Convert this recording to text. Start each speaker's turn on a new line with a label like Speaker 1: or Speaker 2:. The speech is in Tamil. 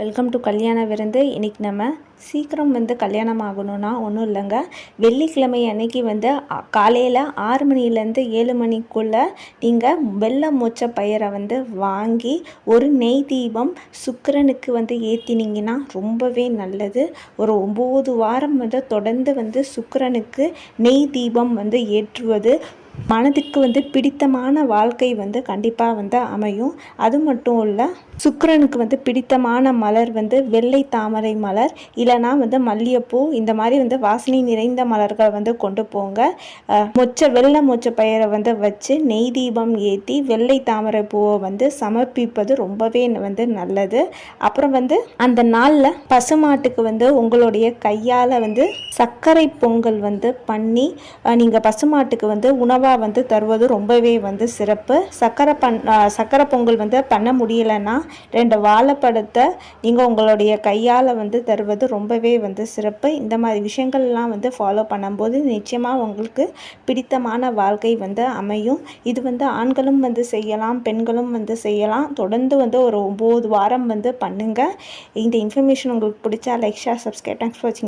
Speaker 1: வெல்கம் டு கல்யாண விருந்து. இன்றைக்கி நம்ம சீக்கிரம் வந்து கல்யாணம் ஆகணும்னா ஒன்றும் இல்லைங்க. வெள்ளிக்கிழமை அன்னைக்கு வந்து காலையில் ஆறு மணிலேருந்து ஏழு மணிக்குள்ளே நீங்கள் வெள்ளை மூச்ச பயிரை வந்து வாங்கி ஒரு நெய் தீபம் சுக்கிரனுக்கு வந்து ஏற்றினீங்கன்னா ரொம்பவே நல்லது. ஒரு ஒம்பது வாரம் வந்து தொடர்ந்து வந்து சுக்கரனுக்கு நெய் தீபம் வந்து ஏற்றுவது மனதுக்கு வந்து பிடித்தமான வாழ்க்கை வந்து கண்டிப்பாக வந்து அமையும். அது மட்டும் இல்லை சுக்கரனுக்கு வந்து பிடித்தமான மலர் வந்து வெள்ளை தாமரை மலர் இல்லைனா வந்து மல்லிகைப்பூ இந்த மாதிரி வந்து வாசனை நிறைந்த மலர்கள் வந்து கொண்டு போங்க. மொச்ச வெள்ளை மொச்ச பயிரை வந்து வச்சு நெய் தீபம் ஏற்றி வெள்ளை தாமரை பூவை வந்து சமர்ப்பிப்பது ரொம்பவே வந்து நல்லது. அப்புறம் வந்து அந்த நாளில் பசுமாட்டுக்கு வந்து உங்களுடைய கையால் வந்து சர்க்கரை பொங்கல் வந்து பண்ணி நீங்கள் பசுமாட்டுக்கு வந்து உணவாக வந்து தருவது ரொம்பவே வந்து சிறப்பு. சக்கரை பண் சக்கரை பொங்கல் வந்து பண்ண முடியலைன்னா ரெண்டு வாழைப்பழத்தை நீங்கள் உங்களுடைய கையால் வந்து தருவது ரொம்பவே வந்து சிறப்பு. இந்த மாதிரி விஷயங்கள்லாம் வந்து ஃபாலோ பண்ணும்போது நிச்சயமாக உங்களுக்கு பிடித்தமான வாழ்க்கை வந்து அமையும். இது வந்து ஆண்களும் வந்து செய்யலாம் பெண்களும் வந்து செய்யலாம். தொடர்ந்து வந்து ஒரு ஒம்பது வாரம் வந்து பண்ணுங்கள் இந்த இன்ஃபர்மேஷன் உங்களுக்கு பிடிச்சா like share subscribe thanks for வாட்சிங்